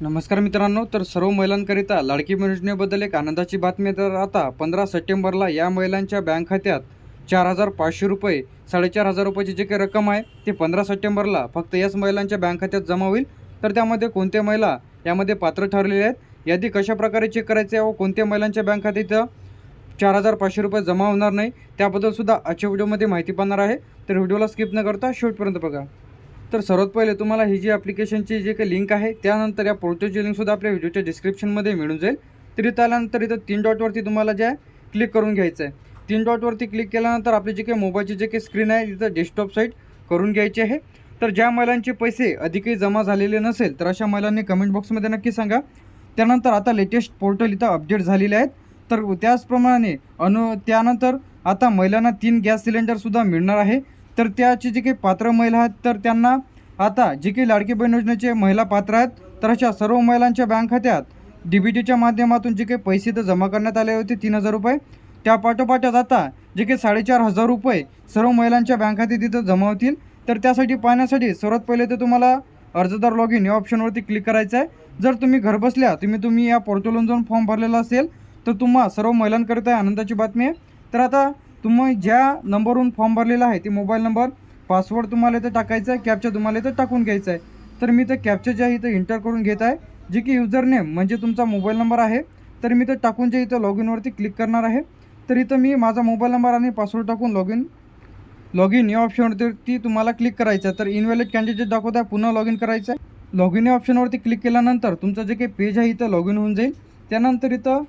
नमस्कार मित्रांनो तर सर्व महिलांकरिता लाडकी योजनेबद्दल एक आनंदाची बातमी तर आता पंधरा सप्टेंबरला या महिलांच्या बँक खात्यात चार हजार पाचशे रुपये साडेचार हजार रुपयाची जी काही रक्कम आहे ते पंधरा सप्टेंबरला फक्त याच महिलांच्या बँक खात्यात जमा होईल. तर त्यामध्ये कोणत्या महिला यामध्ये पात्र ठरलेल्या आहेत? यादी कशा प्रकारे चेक करायचे आहे व कोणत्या महिलांच्या बँक खात्यात चार हजार पाचशे रुपये जमा होणार नाही त्याबद्दल सुद्धा आजच्या व्हिडिओमध्ये माहिती पाहणार आहे. तर व्हिडिओला स्किप न करता शेवटपर्यंत बघा. तर सर्वात पहिले तुम्हाला ही जी ॲप्लिकेशनची जी काही लिंक आहे त्यानंतर या पोर्टलची लिंकसुद्धा आपल्या व्हिडिओच्या डिस्क्रिप्शनमध्ये मिळून जाईल. तर इथं आल्यानंतर इथं तीन डॉटवरती तुम्हाला जे आहे क्लिक करून घ्यायचं आहे. तीन डॉटवरती क्लिक केल्यानंतर आपली जी काही मोबाईलची जे काही स्क्रीन आहे तिथं डेस्कटॉप साईट करून घ्यायची आहे. तर ज्या महिलांचे पैसे अधिकही जमा झालेले नसेल तर अशा महिलांनी कमेंट बॉक्समध्ये नक्की सांगा. त्यानंतर आता लेटेस्ट पोर्टल इथं अपडेट झालेले आहेत. तर त्याचप्रमाणे अनु त्यानंतर आता महिलांना तीन गॅस सिलेंडरसुद्धा मिळणार आहे. तर त्याची जे काही पात्र महिला आहेत तर त्यांना आता जे काही लाडकी बहीण योजनेचे महिला पात्र आहेत तर अशा सर्व महिलांच्या बँक खात्यात डी बी टीच्या माध्यमातून जे काही पैसे तर जमा करण्यात आले होते तीन हजार रुपये त्या पाठोपाठच आता जे काही साडेचार हजार रुपये सर्व महिलांच्या बँक खात्यात तिथं जमा होतील. तर त्यासाठी पाहण्यासाठी सर्वात पहिले तर तुम्हाला अर्जदार लॉग इन या ऑप्शनवरती क्लिक करायचं आहे. जर तुम्ही घरबसल्या तुम्ही तुम्ही या पोर्टलवरून जाऊन फॉर्म भरलेला असेल तर तुम्हा सर्व महिलांकरिता आनंदाची बातमी आहे. तर आता तुम्ही ज्या नंबरवरून फॉर्म भरलेला आहे ते मोबाईल नंबर पासवर्ड तुम्हाला इथं टाकायचा आहे कॅपचा तुम्हाला इथं टाकून घ्यायचा आहे. तर मी तर कॅपचा जे आहे इथं इंटर करून घेत आहे. जे की युजर नेम म्हणजे तुमचा मोबाईल नंबर आहे तर मी तर टाकून जे इथं लॉग इनवरती क्लिक करणार आहे. तर इथं मी माझा मोबाईल नंबर आणि पासवर्ड टाकून लॉग इन लॉग इन या ऑप्शनवरती तुम्हाला क्लिक करायचं आहे. तर इनव्हॅलिड कॅन्डिडेट दाखवत आहे पुन्हा लॉग इन करायचं आहे. लॉग इन या ऑप्शनवरती क्लिक केल्यानंतर तुमचं जे काही पेज आहे इथं लॉग इन होऊन जाईल. त्यानंतर इथं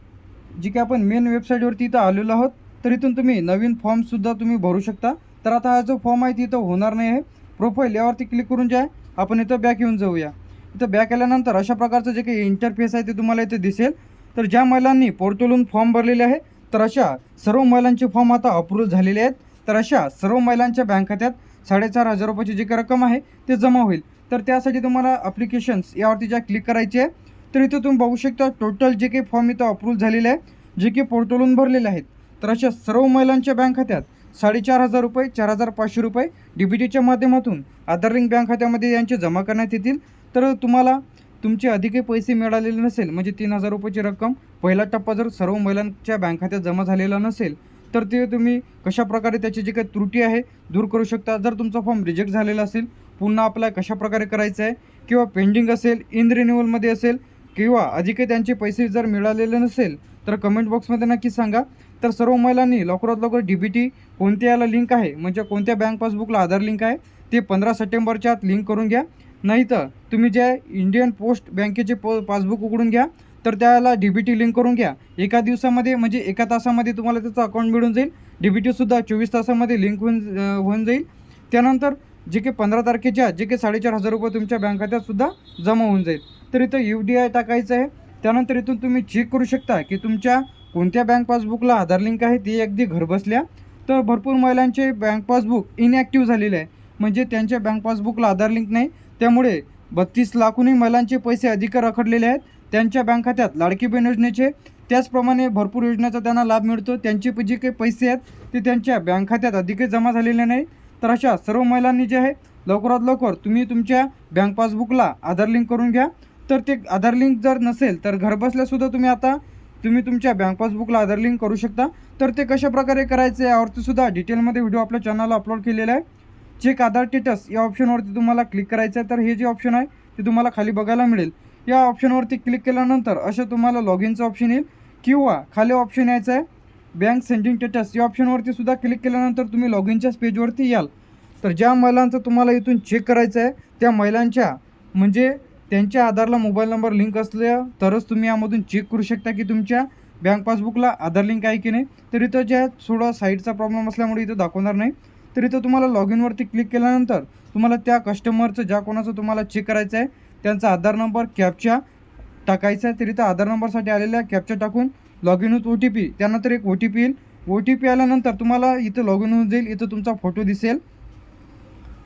जी काही आपण मेन वेबसाईटवरती इथं आलेलो आहोत तर इथून तुम्ही नवीन फॉर्मसुद्धा तुम्ही भरू शकता. तर आता हा जो फॉर्म आहे तिथं होणार नाही आहे. प्रोफाईल यावरती क्लिक करून जे आहे आपण इथं बॅक येऊन जाऊया. इथं बॅक आल्यानंतर अशा प्रकारचं जे काही इंटरफेस आहे ते तुम्हाला इथे दिसेल. तर ज्या महिलांनी पोर्टलहून फॉर्म भरलेले आहे तर अशा सर्व महिलांचे फॉर्म आता अप्रूव्ह झालेले आहेत. तर अशा सर्व महिलांच्या बँक खात्यात साडेचार हजार रुपयाची जी काही रक्कम आहे ते जमा होईल. तर त्यासाठी तुम्हाला अप्लिकेशन्स यावरती ज्या क्लिक करायचे आहे तर इथं तुम्ही बघू शकता टोटल जे काही फॉर्म इथं अप्रूव्ह झालेले आहे जे की पोर्टलहून भरलेले आहेत. तर अशा सर्व महिलांच्या बँक खात्यात साडेचार हजार रुपये चार हजार पाचशे रुपये डी बी टीच्या माध्यमातून आधार लिंक बँक खात्यामध्ये यांचे जमा करण्यात येतील. तर तुम्हाला तुमचे अधिकही पैसे मिळालेले नसेल म्हणजे तीन हजार रुपयाची रक्कम पहिला टप्पा जर सर्व महिलांच्या बँक खात्यात जमा झालेला नसेल तर ते तुम्ही कशाप्रकारे त्याची जी काही त्रुटी आहे दूर करू शकता? जर तुमचा फॉर्म रिजेक्ट झालेला असेल पुन्हा अप्लाय कशाप्रकारे करायचं आहे? किंवा पेंडिंग असेल इन रिन्युअलमध्ये असेल किंवा अधिकही त्यांचे पैसे जर मिळालेले नसेल तर कमेंट बॉक्समध्ये नक्की सांगा. तर सर्व महिलांनी लवकरात लवकर डी बी टी कोणत्या याला लिंक आहे? म्हणजे कोणत्या बँक पासबुकला आधार लिंक आहे? ते पंधरा सप्टेंबरच्या आत लिंक करून घ्या. नाही तर तुम्ही जे इंडियन पोस्ट बँकेचे प पासबुक उघडून घ्या तर त्याला डी बी टी लिंक करून घ्या. एका दिवसामध्ये म्हणजे एका तासामध्ये तुम्हाला त्याचं अकाउंट मिळून जाईल. डी बी टीसुद्धा चोवीस तासामध्ये लिंक होऊन होऊन जाईल. त्यानंतर जे काही पंधरा तारखेच्या जे काही साडेचार हजार रुपये तुमच्या बँक खात्यातसुद्धा जमा होऊन जाईल. तर इथं यू डी आय टाकायचं आहे. त्यानंतर इथून तुम्ही चेक करू शकता की तुमच्या कोणत्या बँक पासबुकला आधार लिंक आहे ते अगदी घरबसल्या? तर भरपूर महिलांचे बँक पासबुक इनॲक्टिव्ह झालेले आहे. म्हणजे त्यांच्या बँक पासबुकला आधार लिंक नाही. त्यामुळे बत्तीस लाखूनही महिलांचे पैसे अधिक रखडलेले आहेत. त्यांच्या बँक खात्यात लाडकी बहीण योजनेचे. त्याचप्रमाणे भरपूर योजनेचा त्यांना लाभ मिळतो. त्यांचे जे काही पैसे आहेत ते त्यांच्या बँक खात्यात अधिकच जमा झालेले नाही. तर अशा सर्व महिलांनी जे आहे लवकरात लवकर तुम्ही तुमच्या बँक पासबुकला आधार लिंक करून घ्या. तर ते आधार लिंक जर नसेल तर घरबसल्यासुद्धा तुम्ही आता तुम्ही तुमच्या बँक पासबुकला आधार लिंक करू शकता. तर ते कशा प्रकारे करायचं यावरती सुद्धा डिटेलमध्ये व्हिडिओ आपल्या चॅनलला अपलोड केलेला आहे. चेक आधार स्टेटस या ऑप्शनवरती तुम्हाला क्लिक करायचं आहे. तर हे जे ऑप्शन आहे ते तुम्हाला खाली बघायला मिळेल. या ऑप्शनवरती क्लिक केल्यानंतर असं तुम्हाला लॉग इनचं ऑप्शन येईल. किंवा खाली ऑप्शन यायचं आहे. बँक सेंडिंग स्टेटस या ऑप्शनवरती सुद्धा क्लिक केल्यानंतर तुम्ही लॉग इनच्याच पेजवरती याल. तर ज्या महिलांचं तुम्हाला इथून चेक करायचं आहे त्या महिलांच्या म्हणजे त्यांच्या आधारला मोबाईल नंबर लिंक असल्या तरच तुम्ही यामधून चेक करू शकता की तुमच्या बँक पासबुकला आधार लिंक आहे की नाही. तर इथं ज्या थोडा साईडचा प्रॉब्लेम असल्यामुळे इथं दाखवणार नाही. तर इथं तुम्हाला लॉग इनवरती क्लिक केल्यानंतर तुम्हाला त्या कस्टमरचं ज्या कोणाचं तुम्हाला चेक करायचं आहे त्यांचा आधार नंबर कॅपच्या टाकायचा आहे. तर इथं आधार नंबरसाठी आलेल्या कॅपच्या टाकून लॉग इन होत ओ टी पी त्यानंतर एक ओ टी पी येईल. ओ टी पी आल्यानंतर तुम्हाला इथं लॉग इन होऊन जाईल. इथं तुमचा फोटो दिसेल.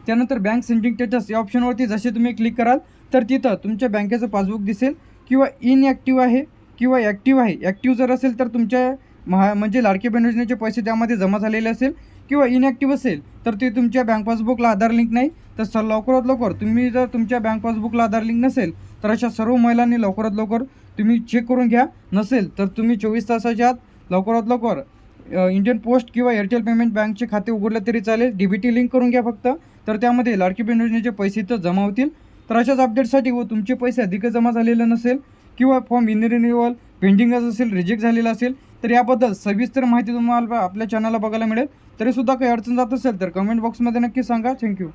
त्यानंतर बँक सेंडिंग स्टेटस या ऑप्शनवरती जसे तुम्ही क्लिक कराल तर तिथं तुमच्या बँकेचं पासबुक दिसेल किंवा इनॲक्टिव्ह आहे किंवा ॲक्टिव्ह आहे. ॲक्टिव्ह जर असेल तर तुमच्या महा म्हणजे लाडकी बहीण योजनेचे पैसे त्यामध्ये जमा झालेले असेल किंवा इनॲक्टिव्ह असेल तर ते तुमच्या बँक पासबुकला आधार लिंक नाही. तर सर लवकरात लवकर तुम्ही जर तुमच्या बँक पासबुकला आधार लिंक नसेल तर अशा सर्व महिलांनी लवकरात लवकर तुम्ही चेक करून घ्या. नसेल तर तुम्ही चोवीस तासाच्या आत लवकरात लवकर इंडियन पोस्ट किंवा एअरटेल पेमेंट बँकचे खाते उघडलं तरी चालेल. डी बी टी लिंक करून घ्या फक्त. तर त्यामध्ये लाडकी बहीण योजनेचे पैसे तर जमा होतील. तर अशाच अपडेटसाठी व तुमचे पैसे अधिक जमा झालेले नसेल किंवा फॉर्म इन रिन्युअल पेंडिंगच असेल रिजेक्ट झालेला असेल तर याबद्दल सविस्तर माहिती तुम्हाला आपल्या चॅनलला बघायला मिळेल. तरीसुद्धा काही अडचण जात असेल तर कमेंट बॉक्समध्ये नक्की सांगा. थँक्यू